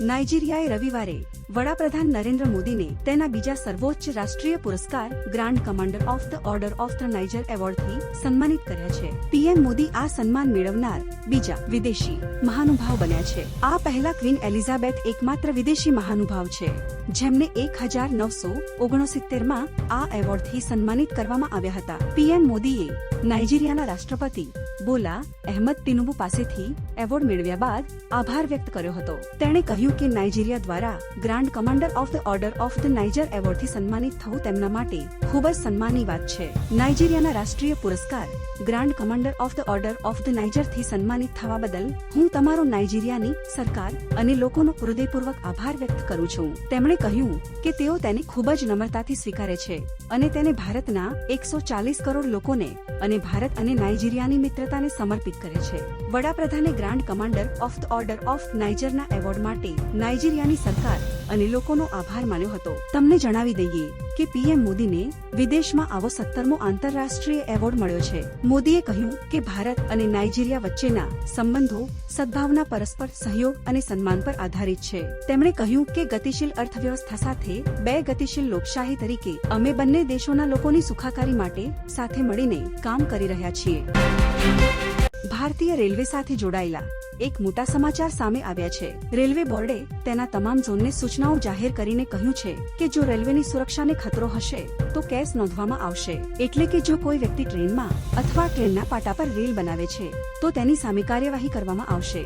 નાઇજીરિયાએ રવિવારે વડાપ્રધાન નરેન્દ્ર મોદીને તેના બીજા સર્વોચ્ચ રાષ્ટ્રીય પુરસ્કાર grand commander of the order of the Niger એવોર્ડથી સન્માનિત કર્યા છે. પીએમ મોદી આ સન્માન મેળવનાર બીજા વિદેશી મહાનુભાવ બન્યા છે. આ પહેલા ક્વીન એલિઝાબેથ એકમાત્ર વિદેશી મહાનુભાવ છે, જેમને એક હજાર નવસો ઓગણસિત્તેરમાં આ એવોર્ડથી સન્માનિત કરવામાં આવ્યા હતા. પીએમ મોદીએ નાઇજીરિયાના રાષ્ટ્રપતિ બોલા અહેમદ તિનુબુ પાસેથી એવોર્ડ મેળવ્યા બાદ આભાર વ્યક્ત કર્યો હતો. તેણે કહ્યું કે નાઇજીરિયા દ્વારા grand commander of the order of the Niger એવોર્ડથી સન્માનિત થવું તેમના માટે ખૂબ જ સન્માનની વાત છે. નાઇજીરિયાના રાષ્ટ્રીય પુરસ્કાર grand commander of the order of the નાઇજરથી સન્માનિત થવા બદલ હું તમારો નાઇજીરિયાની સરકાર અને લોકોનો હૃદયપૂર્વક આભાર વ્યક્ત કરું છું. તેમણે કહ્યું કે તેઓ તેને ખૂબ જ નમ્રતાથી સ્વીકારે છે અને તેને ભારતના એકસો ચાલીસ કરોડ લોકોને અને ભારત અને નાઇજીરિયાની મિત્રતાને સમર્પિત કરે છે. વડાપ્રધાને grand commander of the order of નાઇજરના award માટે નાઇજીરિયાની સરકાર અને લોકોનો આભાર માન્યો હતો. તમને જણાવી દઈએ કે પીએમ મોદીને વિદેશમાં આવો સત્તરમો આંતરરાષ્ટ્રીય એવોર્ડ મળ્યો છે. મોદીએ કહ્યું કે ભારત અને નાઇજીરિયા વચ્ચેના સંબંધો સદભાવના પરસ્પર સહયોગ અને સન્માન પર આધારિત છે. તેમણે કહ્યું કે ગતિશીલ અર્થવ્યવસ્થા સાથે બે ગતિશીલ લોકશાહી તરીકે અમે બંને દેશોના લોકોની સુખાકારી માટે સાથે મળીને કામ કરી રહ્યા છીએ. ભારતીય રેલવે સાથે જોડાયેલા એક મોટા સમાચાર સામે આવ્યા છે. રેલવે બોર્ડે તેના તમામ ઝોનને સૂચનાઓ જાહેર કરીને કહ્યું છે કે જો રેલવેની સુરક્ષાને ખતરો હશે, તો કેસ નોંધવામાં આવશે. એટલે કે જો કોઈ વ્યક્તિ ટ્રેનમાં અથવા ટ્રેનના પાટા પર રેલ બનાવે છે, તો તેની સામે કાર્યવાહી કરવામાં આવશે.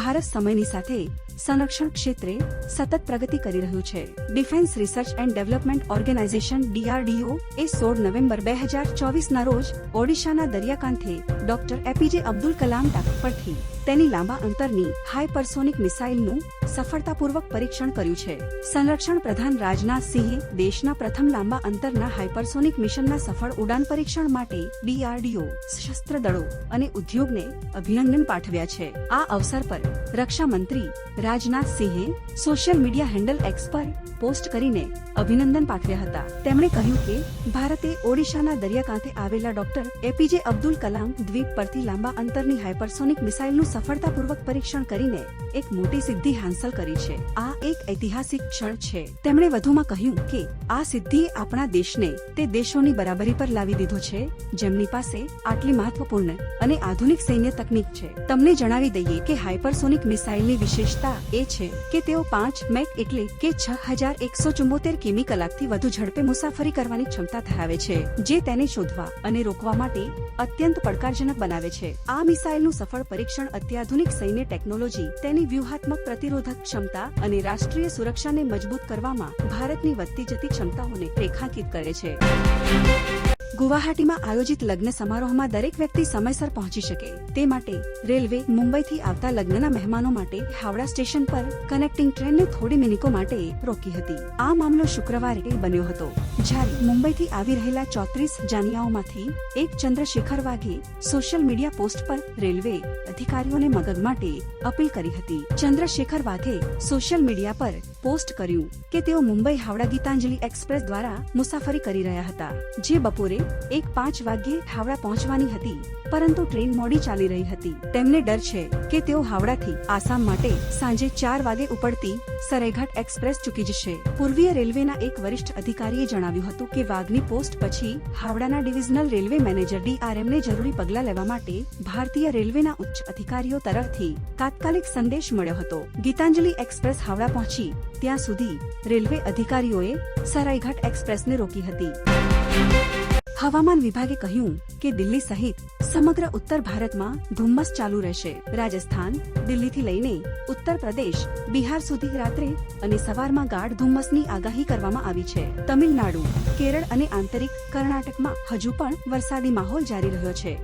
ભારત સમયની સાથે સંરક્ષણ ક્ષેત્રે સતત પ્રગતિ કરી રહ્યું છે. Defence research and development organisation DRDO એ સોળ નવેમ્બર બે હજાર ચોવીસના રોજ ઓડિશાના દરિયાકાંઠે ડોક્ટર એપીજે અબ્દુલ કલામ ડાક પરથી તેની લાંબા અંતરની હાઇપરસોનિક મિસાઇલનું સફળતાપૂર્વક પરીક્ષણ કર્યું છે. સંરક્ષણ પ્રધાન રાજનાથ સિંહે દેશના પ્રથમ લાંબા અંતરના હાઇપરસોનિક મિશનના સફળ ઉડાન પરીક્ષણ માટે ડીઆરડીઓ સશસ્ત્ર દળો અને ઉદ્યોગને અભિનંદન પાઠવ્યા છે. આ અવસર પર રક્ષા મંત્રી રાજનાથ સિંહે સોશિયલ મીડિયા હેન્ડલ એક્સ પર પોસ્ટ કરીને અભિનંદન પાઠવ્યા હતા. તેમણે કહ્યું કે ભારતે ઓડિશાના દરિયાકાંઠે આવેલા ડોક્ટર એપીજે અબ્દુલ કલામ દ્વીપ પરથી લાંબા અંતરની હાઇપરસોનિક મિસાઇલનું સફળતાપૂર્વક પરીક્ષણ કરીને એક મોટી સિદ્ધિ હાંસલ કરી છે. આ એક ઐતિહાસિક ક્ષણ છે. તેમણે વધુમાં કહ્યું કે આ સિદ્ધિ આપણા દેશને તે દેશોની બરાબરી પર લાવી દીધો છે, જેમની પાસે આટલી મહત્વપૂર્ણ અને આધુનિક સૈન્ય તકનીક છે. તમને જણાવી દઈએ કે હાઇપરસોનિક મિસાઇલની વિશેષતા એ છે કે તેઓ પાંચ મેક એટલે કે છ હજાર એકસો ચુંબોતેર કિમી કલાકથી વધુ ઝડપે મુસાફરી કરવાની ક્ષમતા ધરાવે છે, જે તેને શોધવા અને રોકવા માટે અત્યંત પડકારજનક બનાવે છે. આ મિસાઇલનું સફળ પરીક્ષણ અત્યાધુનિક સૈન્ય ટેકનોલોજી, તેની વ્યૂહાત્મક પ્રતિરોધક ક્ષમતા અને રાષ્ટ્રીય સુરક્ષાને મજબૂત કરવામાં ભારતની વધતી જતી ક્ષમતાઓને રેખાંકિત કરે છે. ગુવાહાટીમાં આયોજિત લગ્ન સમારોહમાં દરેક વ્યક્તિ સમયસર પહોંચી શકે. તે માટે રેલવે મુંબઈથી આવતા લગ્નના મહેમાનો માટે હાવડા સ્ટેશન પર કનેક્ટિંગ ટ્રેનને થોડી મિનિટો માટે રોકી હતી. આ મામલો શુક્રવારે બન્યો હતો. જ્યારે મુંબઈથી આવી રહેલા ચોત્રીસ જાનિયાઓમાંથી એક ચંદ્રશેખર વાઘે સોશિયલ મીડિયા પોસ્ટ પર રેલવે અધિકારીઓને મગજ માટે અપીલ કરી હતી. ચંદ્રશેખર વાઘે સોશિયલ મીડિયા પર પોસ્ટ કર્યું કે તેઓ મુંબઈ હાવડા ગીતાંજલિ એક્સપ્રેસ દ્વારા મુસાફરી કરી રહ્યા હતા. જે બપોરે એક પાંચ વાગ્યે હાવડા પહોંચવાની હતી, પરંતુ ટ્રેન મોડી ચાલી રહી હતી. તેમને ડર છે કે તેઓ હાવડાથી આસામ માટે સાંજે ચાર વાગે ઉપડતી સરેઘાટ એક્સપ્રેસ ચૂકી જશે. પૂર્વીય રેલવેના એક વરિષ્ઠ અધિકારીએ જણાવ્યું હતું કે વાઘની પોસ્ટ પછી હાવડાના ડિવિઝનલ રેલવે મેનેજર ડીઆરએમને જરૂરી પગલાં લેવા માટે ભારતીય રેલવેના ઉચ્ચ અધિકારીઓ તરફથી તાત્કાલિક સંદેશ મળ્યો હતો. ગીતાંજલિ એક્સપ્રેસ હાવડા પહોંચી, ત્યાં સુધી રેલવે અધિકારીઓએ સરાઈઘાટ એક્સપ્રેસને રોકી હતી. હવામાન વિભાગે કહ્યું કે દિલ્હી સહિત સમગ્ર ઉત્તર ભારતમાં ધુમ્મસ ચાલુ રહેશે. રાજસ્થાન દિલ્હીથી લઈને ઉત્તર પ્રદેશ, બિહાર સુધી રાત્રે અને સવારમાં ગાઢ ધુમ્મસની આગાહી કરવામાં આવી છે. તમિલનાડુ, કેરળ અને આંતરિક કર્ણાટકમાં હજુ પણ વરસાદી માહોલ જારી રહ્યો છે.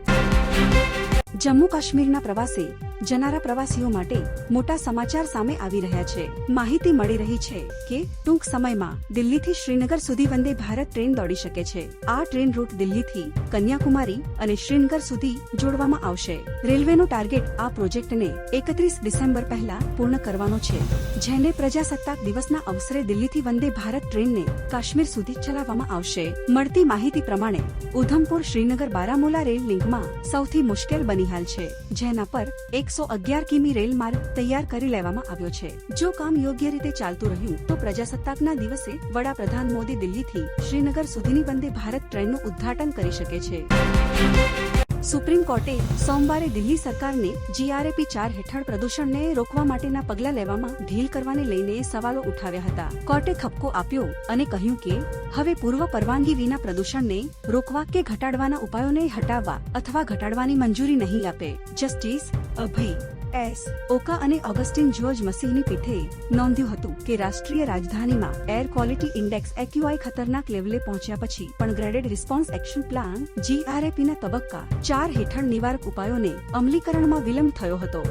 જમ્મુ કાશ્મીરના પ્રવાસે જનારા પ્રવાસીઓ માટે મોટા સમાચાર સામે આવી રહ્યા છે. માહિતી મળી રહી છે કે ટૂંક સમયમાં દિલ્હીથી શ્રીનગર સુધી વંદે ભારત ટ્રેન દોડી શકે છે. આ ટ્રેન રૂટ દિલ્હીથી કન્યાકુમારી અને શ્રીનગર સુધી જોડવામાં આવશે. રેલવેનો ટાર્ગેટ આ પ્રોજેક્ટને એકત્રીસ ડિસેમ્બર પહેલા પૂર્ણ કરવાનો છે, જેને પ્રજાસત્તાક દિવસના અવસરે દિલ્હીથી વંદે ભારત ટ્રેનને કાશ્મીર સુધી ચલાવવામાં આવશે. મળતી માહિતી પ્રમાણે, ઉધમપુર શ્રીનગર બારામુલા રેલ લિંકમાં સૌથી મુશ્કેલ બની હાલ છે, જેના પર એકસો અગિયાર કિમી રેલ માર્ગ તૈયાર કરી લેવામાં આવ્યો છે. જો કામ યોગ્ય રીતે ચાલતું રહ્યું, તો પ્રજાસત્તાકના દિવસે વડાપ્રધાન મોદી દિલ્હીથી શ્રીનગર સુધીની વંદે ભારત ટ્રેનનું ઉદ્ઘાટન કરી શકે છે. સુપ્રીમ કોર્ટે સોમવારે દિલ્હી સરકારને જીઆરએપી ચાર હેઠળ પ્રદૂષણને રોકવા માટેના પગલાં લેવામાં ઢીલ કરવાને લઈને સવાલો ઉઠાવ્યા હતા. કોર્ટે ખપકો આપ્યો અને કહ્યું કે, હવે પૂર્વ પરવાનગી વિના પ્રદૂષણને રોકવા કે ઘટાડવાના ઉપાયોને હટાવવા અથવા ઘટાડવાની મંજૂરી નહીં આપે. જસ્ટિસ અભય એસ. ઓકા અને ઓગસ્ટિન જ્યોર્જ મસીહની પીઠે નોંધ્યું હતું કે રાષ્ટ્રીય રાજધાનીમાં એર ક્વોલિટી ઇન્ડેક્સ એક્યુઆઈ ખતરનાક લેવલે પહોંચ્યા પછી પણ ગ્રેડેડ રિસ્પોન્સ એક્શન પ્લાન જીઆરએપીના તબક્કા ચાર હેઠળ નિવારક ઉપાયોને અમલીકરણમાં વિલંબ થયો હતો.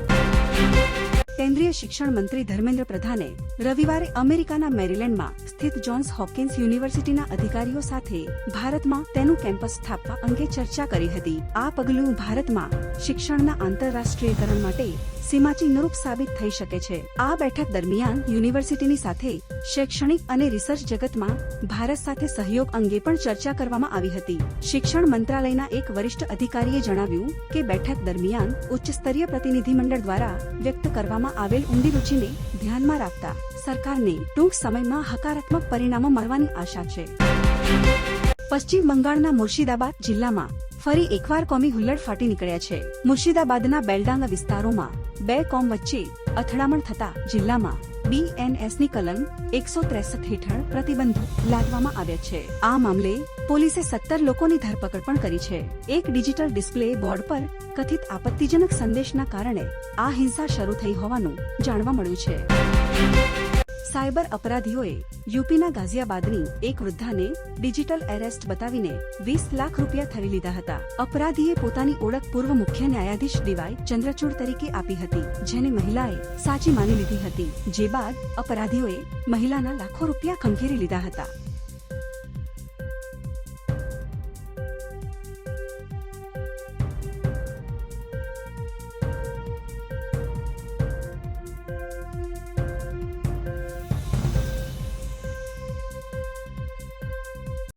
કેન્દ્રીય શિક્ષણ મંત્રી ધર્મેન્દ્ર પ્રધાને રવિવારે અમેરિકાના મેરીલેન્ડમાં સ્થિત જોન્સ હોપકિન્સ યુનિવર્સિટીના અધિકારીઓ સાથે ભારતમાં તેનું કેમ્પસ સ્થાપવા અંગે ચર્ચા કરી હતી. આ પગલું ભારતમાં શિક્ષણના આંતરરાષ્ટ્રીયકરણ માટે સીમાચિહ્નરૂપ સાબિત થઈ શકે છે. આ બેઠક દરમિયાન યુનિવર્સિટીની સાથે શૈક્ષણિક અને રિસર્ચ જગતમાં ભારત સાથે સહયોગ અંગે પણ ચર્ચા કરવામાં આવી હતી. શિક્ષણ મંત્રાલયના એક વરિષ્ઠ અધિકારીએ જણાવ્યું કે બેઠક દરમિયાન ઉચ્ચ સ્તરીય પ્રતિનિધિમંડળ દ્વારા વ્યક્ત કરવામાં આવેલ ઊંડી રૂચિને ધ્યાનમાં રાખતા સરકારને ટૂંક સમયમાં હકારાત્મક પરિણામો મળવાની આશા છે. પશ્ચિમ બંગાળના મુર્શિદાબાદ જિલ્લામાં ફરી એકવાર કોમી હુલ્લડ ફાટી નીકળ્યા છે. મુર્શિદાબાદના બેલડાંગા વિસ્તારોમાં બે કોમ વચ્ચે અથડામણ થતા જિલ્લામાં બીએનએસની કલમ એકસો ત્રેસઠ હેઠળ પ્રતિબંધ લાદવામાં આવ્યા છે. આ મામલે પોલીસે સત્તર લોકોની ધરપકડ પણ કરી છે. એક ડિજિટલ ડિસ્પ્લે બોર્ડ પર કથિત આપત્તિજનક સંદેશના કારણે આ હિંસા શરૂ થઈ હોવાનું જાણવા મળ્યું છે. સાયબર અપરાધીઓએ યુપીના ગાઝિયાબાદની એક વૃદ્ધાને ડિજિટલ એરેસ્ટ બતાવીને વીસ લાખ રૂપિયા થરી લીધા હતા. અપરાધીએ પોતાની ઓળખ પૂર્વ મુખ્ય ન્યાયાધીશ ડીવાય ચંદ્રચૂડ તરીકે આપી હતી, જેને મહિલાએ સાચી માની લીધી હતી. જે બાદ અપરાધીઓએ મહિલાના લાખો રૂપિયા ખંખેરી લીધા હતા.